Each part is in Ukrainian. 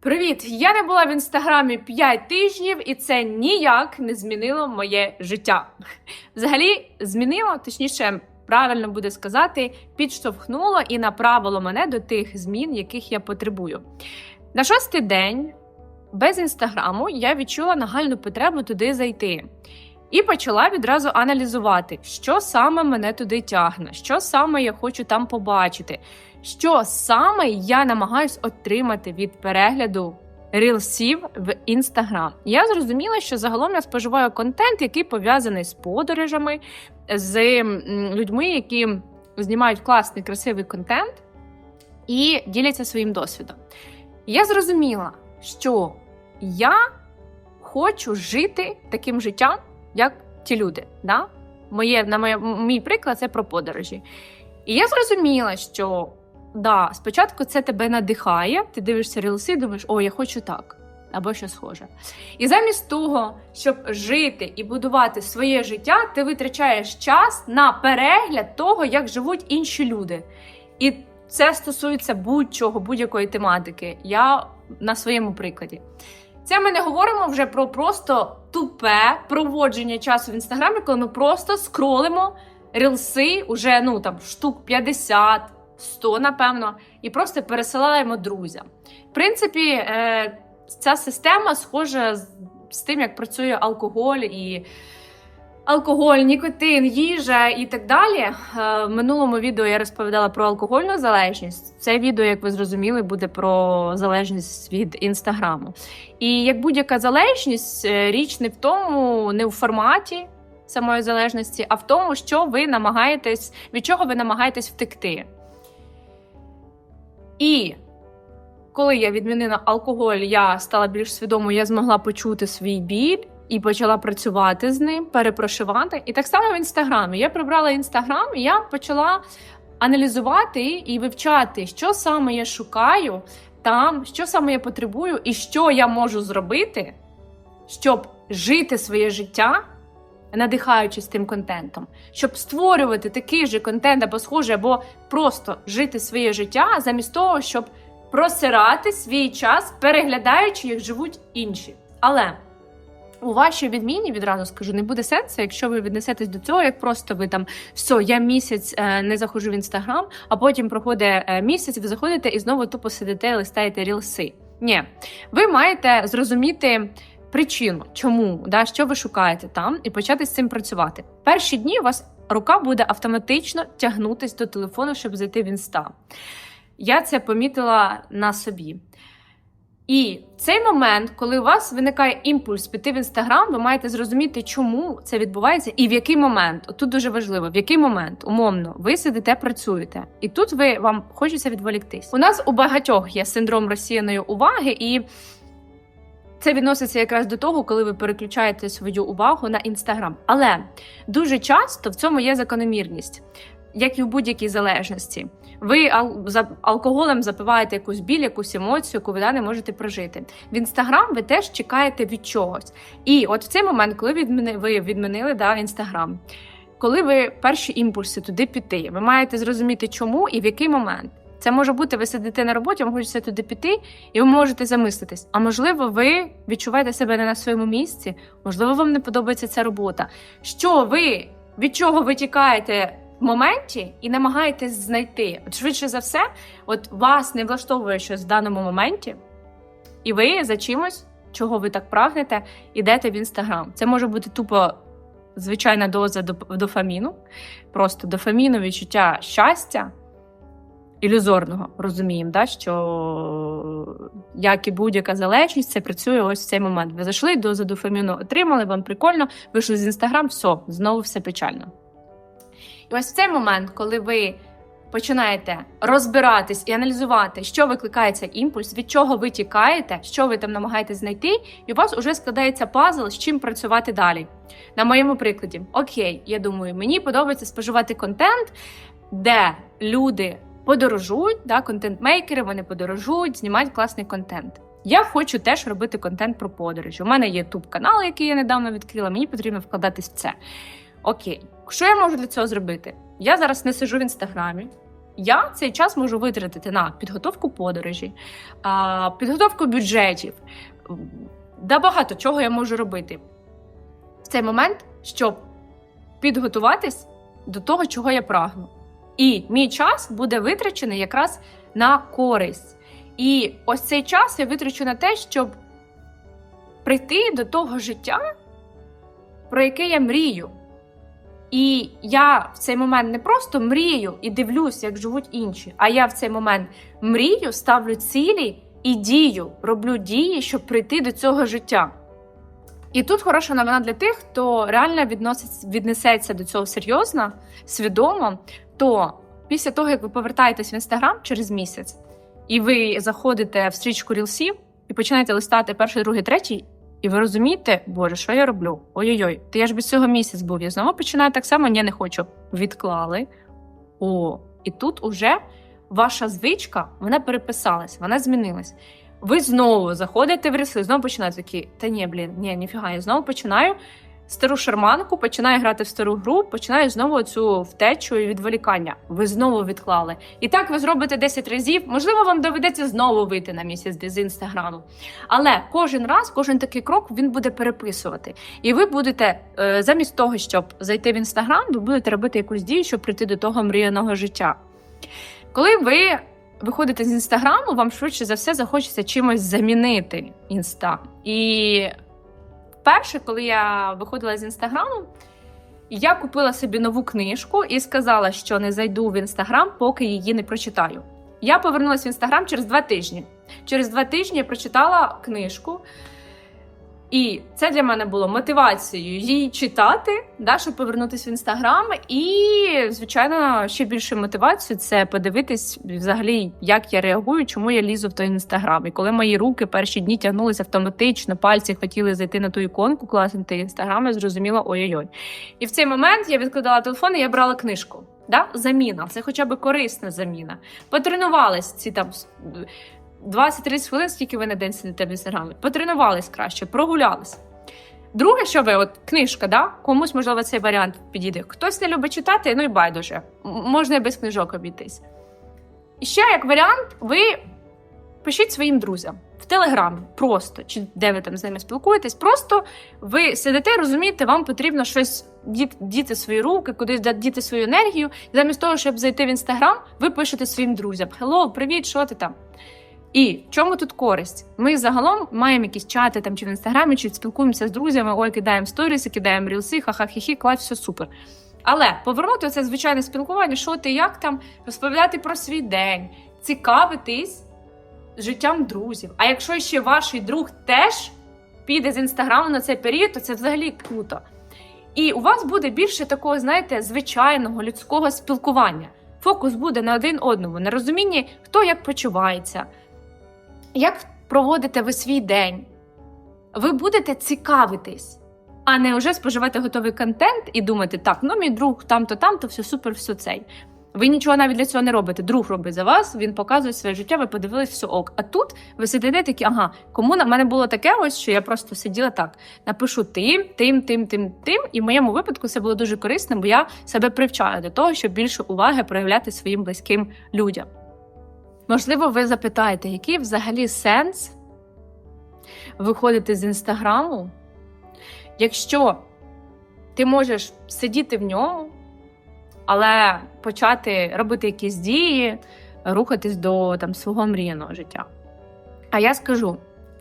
Привіт! Я не була в інстаграмі 5 тижнів, і це ніяк не змінило моє життя. Взагалі, змінило, точніше, правильно буде сказати, підштовхнуло і направило мене до тих змін, яких я потребую. На шостий день без інстаграму я відчула нагальну потребу туди зайти. І почала відразу аналізувати, що саме мене туди тягне, що саме я хочу там побачити, що саме я намагаюсь отримати від перегляду рілсів в інстаграм. Я зрозуміла, що загалом я споживаю контент, який пов'язаний з подорожами, з людьми, які знімають класний красивий контент і діляться своїм досвідом. Я зрозуміла, що я хочу жити таким життям, як ті люди. Да? Моє, на моє, мій приклад це про подорожі. І я зрозуміла, що да, спочатку це тебе надихає, ти дивишся рілси і думаєш, о, я хочу так. Або що схоже. І замість того, щоб жити і будувати своє життя, ти витрачаєш час на перегляд того, як живуть інші люди. І це стосується будь-чого, будь-якої тематики. Я на своєму прикладі. Це ми не говоримо вже про просто тупе проводження часу в інстаграмі, коли ми просто скролимо рілси уже ну там штук 50, 100, напевно, і просто пересилаємо друзям. В принципі, е, ця система схожа з, з тим, як працює алкоголь і. Алкоголь, нікотин, їжа і так далі. Е, В минулому відео я розповідала про алкогольну залежність. Це відео, як ви зрозуміли, буде про залежність від інстаграму. І як будь-яка залежність, е, річ не в тому, не в форматі самої залежності, а в тому, що ви намагаєтесь, від чого ви намагаєтесь втекти. І коли я відмінила алкоголь, я стала більш свідомою, я змогла почути свій біль і почала працювати з ним, перепрошивати. І так само в інстаграмі. Я прибрала інстаграм, і я почала аналізувати і вивчати, що саме я шукаю там, що саме я потребую, і що я можу зробити, щоб жити своє життя. Надихаючись тим контентом, щоб створювати такий же контент або схожий, або просто жити своє життя, замість того, щоб просирати свій час, переглядаючи, як живуть інші. Але у вашій відміні відразу скажу, не буде сенсу, якщо ви віднесетесь до цього, як просто ви там все, я місяць е, не заходжу в інстаграм, а потім проходить е, місяць, ви заходите і знову тупо сидите, листаєте рілси. Ні, ви маєте зрозуміти. Причину, чому, да, що ви шукаєте там, і почати з цим працювати. Перші дні у вас рука буде автоматично тягнутись до телефону, щоб зайти в інста. Я це помітила на собі. І цей момент, коли у вас виникає імпульс піти в інстаграм, ви маєте зрозуміти, чому це відбувається і в який момент. От Тут дуже важливо, в який момент, умовно, ви сидите, працюєте, і тут ви вам хочеться відволіктись. У нас у багатьох є синдром розсіяної уваги, і це відноситься якраз до того, коли ви переключаєте свою увагу на інстаграм. Але дуже часто в цьому є закономірність, як і в будь-якій залежності. Ви за алкоголем запиваєте якусь біль, якусь емоцію, яку ви не можете прожити. В інстаграм ви теж чекаєте від чогось. І от в цей момент, коли ви відмінили да, інстаграм, коли ви перші імпульси туди піти, ви маєте зрозуміти, чому і в який момент. Це може бути, ви сидите на роботі, вам хочеться туди піти, і ви можете замислитись. А можливо, ви відчуваєте себе не на своєму місці, можливо, вам не подобається ця робота. Що ви від чого ви тікаєте моменті і намагаєтесь знайти? От швидше за все, от вас не влаштовує щось в даному моменті, і ви за чимось, чого ви так прагнете, ідете в інстаграм. Це може бути тупо звичайна доза дофаміну, просто дофаміну, відчуття щастя ілюзорного, розуміємо, да, що як і будь-яка залежність, це працює ось в цей момент. Ви зайшли дозу дофаміну, отримали, вам прикольно, вийшли з інстаграм, все, знову все печально. І ось в цей момент, коли ви починаєте розбиратись і аналізувати, що викликає цей імпульс, від чого ви тікаєте, що ви там намагаєтесь знайти, і у вас вже складається пазл, з чим працювати далі. На моєму прикладі, окей, я думаю, мені подобається споживати контент, де люди подорожують, да, контент-мейкери, вони подорожують, знімають класний контент. Я хочу теж робити контент про подорожі. У мене є туб канал, який я недавно відкрила. Мені потрібно вкладатись в це. Окей, що я можу для цього зробити? Я зараз не сижу в інстаграмі, Я цей час можу витратити на підготовку подорожі, підготовку бюджетів. Да багато чого я можу робити в цей момент, щоб підготуватись до того, чого я прагну. І мій час буде витрачений якраз на користь. І ось цей час я витрачу на те, щоб прийти до того життя, про яке я мрію. І я в цей момент не просто мрію і дивлюсь, як живуть інші, а я в цей момент мрію, ставлю цілі і дію, роблю дії, щоб прийти до цього життя. І тут хороша новина для тих, хто реально відносить, віднесеться до цього серйозно, свідомо, то після того, як ви повертаєтесь в інстаграм через місяць, і ви заходите в стрічку рілсів і починаєте листати перший, другий, третій, і ви розумієте, боже, що я роблю? Ой-ой-ой, то я ж без цього місяць був. Я знову починаю так само, ні, не хочу. Відклали. О, і тут уже ваша звичка вона переписалась, вона змінилась. Ви знову заходите в ріси, знову починаєте такі, та ні, блін, ні, ніфіга, я знову починаю стару шарманку, починаю грати в стару гру, починаю знову цю втечу і відволікання. Ви знову відклали. І так ви зробите 10 разів. Можливо, вам доведеться знову вийти на місяць з інстаграму. Але кожен раз, кожен такий крок він буде переписувати. І ви будете, е, замість того, щоб зайти в інстаграм, ви будете робити якусь дію, щоб прийти до того мріяного життя. Коли ви виходите з інстаграму, вам швидше за все захочеться чимось замінити інста. І вперше, коли я виходила з інстаграму, я купила собі нову книжку і сказала, що не зайду в інстаграм, поки її не прочитаю. Я повернулася в інстаграм через два тижні. Через два тижні я прочитала книжку. І це для мене було мотивацією її читати, да, щоб повернутися в інстаграм. І, звичайно, ще більше мотивацією це подивитись взагалі, як я реагую, чому я лізу в той інстаграм. І коли мої руки перші дні тягнулися автоматично, пальці хотіли зайти на ту іконку, класнути інстаграм, я зрозуміла ой-ой-ой. І в цей момент я відкладала телефон і я брала книжку. Да? Заміна, це хоча б корисна заміна. Потренувалась ці там 20-30 хвилин, скільки ви на день сидите в інстаграмі. Потренувались краще, прогулялись. Друге, що ви, от книжка, да? комусь, можливо, цей варіант підійде. Хтось не любить читати, ну і байдуже. Можна і без книжок обійтись. І ще як варіант, ви пишіть своїм друзям в Телеграмі, просто чи де ви там з ними спілкуєтесь. Просто ви сидите, розумієте, вам потрібно щось діти, свої руки, кудись діти свою енергію. І замість того, щоб зайти в інстаграм, ви пишете своїм друзям: Хелло, привіт, що ти там? І в чому тут користь? Ми загалом маємо якісь чати там чи в інстаграмі, чи спілкуємося з друзями, ой, кидаємо сторіси, кидаємо рілси, ха-ха-хі-хі, клас, все супер. Але повернути це звичайне спілкування, що ти як там, розповідати про свій день, цікавитись життям друзів. А якщо ще ваш друг теж піде з інстаграму на цей період, то це взагалі круто. І у вас буде більше такого, знаєте, звичайного людського спілкування. Фокус буде на один одному, на розумінні, хто як почувається, як проводите ви свій день. Ви будете цікавитись, а не вже споживати готовий контент і думати, так, ну мій друг там-то, там-то, все супер, все цей. Ви нічого навіть для цього не робите. Друг робить за вас, він показує своє життя, ви подивились все ок. А тут ви сидите такі, ага, кому на мене було таке, ось що я просто сиділа так. Напишу тим, тим, тим, тим, тим. І в моєму випадку це було дуже корисно, бо я себе привчаю до того, щоб більше уваги проявляти своїм близьким людям. Можливо, ви запитаєте, який взагалі сенс виходити з інстаграму, якщо ти можеш сидіти в ньому, але почати робити якісь дії, рухатись до там свого мріяного життя. А я скажу,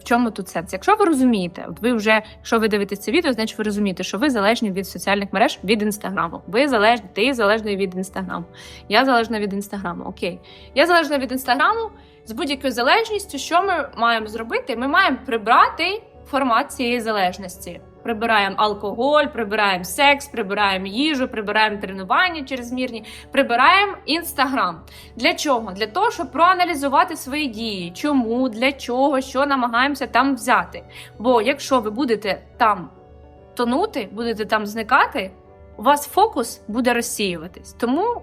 чому тут сенс? Якщо ви розумієте, от ви вже, якщо ви дивитесь це відео, значить ви розумієте, що ви залежні від соціальних мереж від інстаграму. Ви залежні, ти залежний від інстаграму. Я залежна від інстаграму. Окей. Я залежна від інстаграму. З будь-якою залежністю, що ми маємо зробити? Ми маємо прибрати формат цієї залежності. Прибираємо алкоголь, прибираємо секс, прибираємо їжу, прибираємо тренування чрезмірні, прибираємо інстаграм. Для чого? Для того, щоб проаналізувати свої дії. Чому, для чого, що намагаємося там взяти. Бо якщо ви будете там тонути, будете там зникати, у вас фокус буде розсіюватись. Тому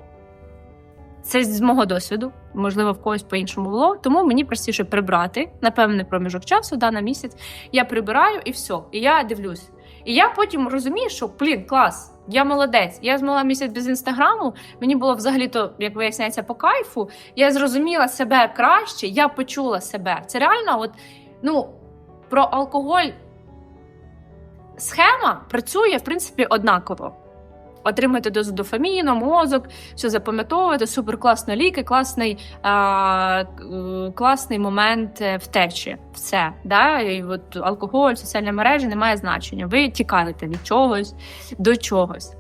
це з мого досвіду, можливо, в когось по-іншому було. Тому мені простіше прибрати на певний проміжок часу, да, на місяць. Я прибираю і все. І я дивлюсь. І я потім розумію, що блін, клас. Я молодець. Я змогла місяць без інстаграму. Мені було взагалі то, як виясняється, по кайфу. Я зрозуміла себе краще, я почула себе. Це реально, от ну про алкоголь схема працює в принципі однаково. Отримати дозу дофаміну, мозок, все запам'ятовувати, супер класно ліки, класний, а, класний момент е, втечі. Все. Да? І от алкоголь, соціальні мережі не має значення. Ви тікаєте від чогось до чогось.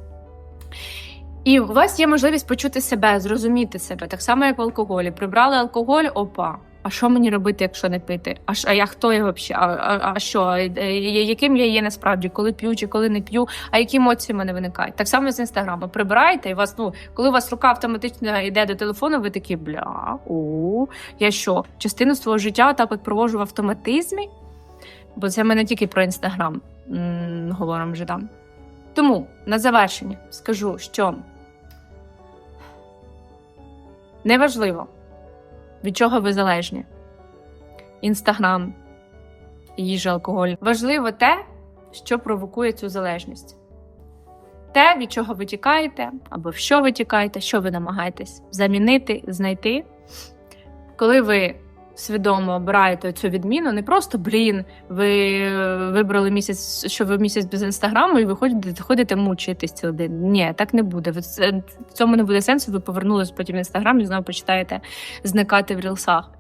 І у вас є можливість почути себе, зрозуміти себе, так само, як в алкоголі. Прибрали алкоголь, опа. А що мені робити, якщо не пити? А, а я хто я взагалі? А, а, а що? Е, Яким я є насправді, коли п'ю чи коли не п'ю? А які емоції в мене виникають? Так само з інстаграму. Прибираєте, і вас, ну, коли у вас рука автоматично йде до телефону, ви такі бля, о, я що? Частину свого життя так от провожу в автоматизмі? Бо це ми не тільки про інстаграм говоримо вже там. Тому на завершення скажу, що неважливо, від чого ви залежні. Інстаграм, їжа, алкоголь. Важливо те, що провокує цю залежність. Те, від чого ви тікаєте, або в що ви тікаєте, що ви намагаєтесь замінити, знайти. Коли ви свідомо обираєте цю відміну, не просто блін, ви е, вибрали місяць, що ви місяць без інстаграму, і ви ходите, ходите мучитись цілий день. Ні, так не буде. В цьому не буде сенсу. Ви повернулись потім в інстаграм і знову почитаєте зникати в рілсах.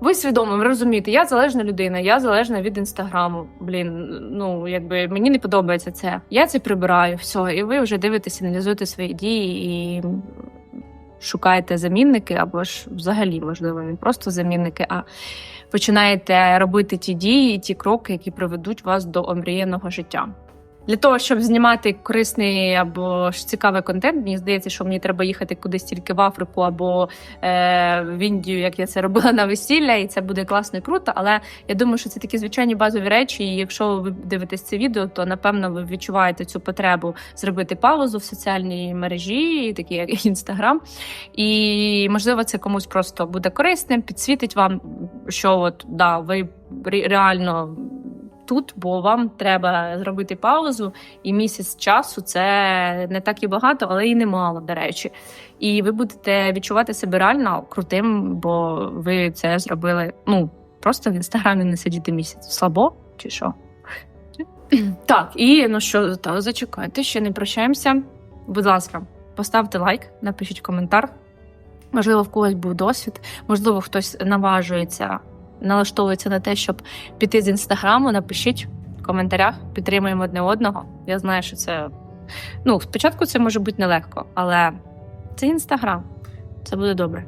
Ви свідомо ви розумієте, я залежна людина, я залежна від інстаграму. Блін, ну якби мені не подобається це. Я це прибираю, все, і ви вже дивитеся, аналізуєте свої дії і шукаєте замінники, або ж взагалі, можливо, не просто замінники, а починаєте робити ті дії ті кроки, які приведуть вас до омріяного життя. Для того, щоб знімати корисний або ж цікавий контент, мені здається, що мені треба їхати кудись тільки в Африку або е, в Індію, як я це робила на весілля, і це буде класно і круто. Але я думаю, що це такі звичайні базові речі. І якщо ви дивитесь це відео, то напевно ви відчуваєте цю потребу зробити паузу в соціальній мережі, такі як інстаграм. І можливо, це комусь просто буде корисним, підсвітить вам, що от да, ви реально. Тут, бо вам треба зробити паузу, і місяць часу це не так і багато, але і немало, до речі. І ви будете відчувати себе реально крутим, бо ви це зробили. Ну просто в інстаграмі не сидіти місяць. Слабо чи що? Так, і ну що, так, зачекайте, ще не прощаємося. Будь ласка, поставте лайк, напишіть коментар. Можливо, в когось був досвід, можливо, хтось наважується, налаштовується на те, щоб піти з інстаграму. Напишіть в коментарях, підтримуємо одне одного. Я знаю, що це ну спочатку це може бути нелегко, але це інстаграм. Це буде добре.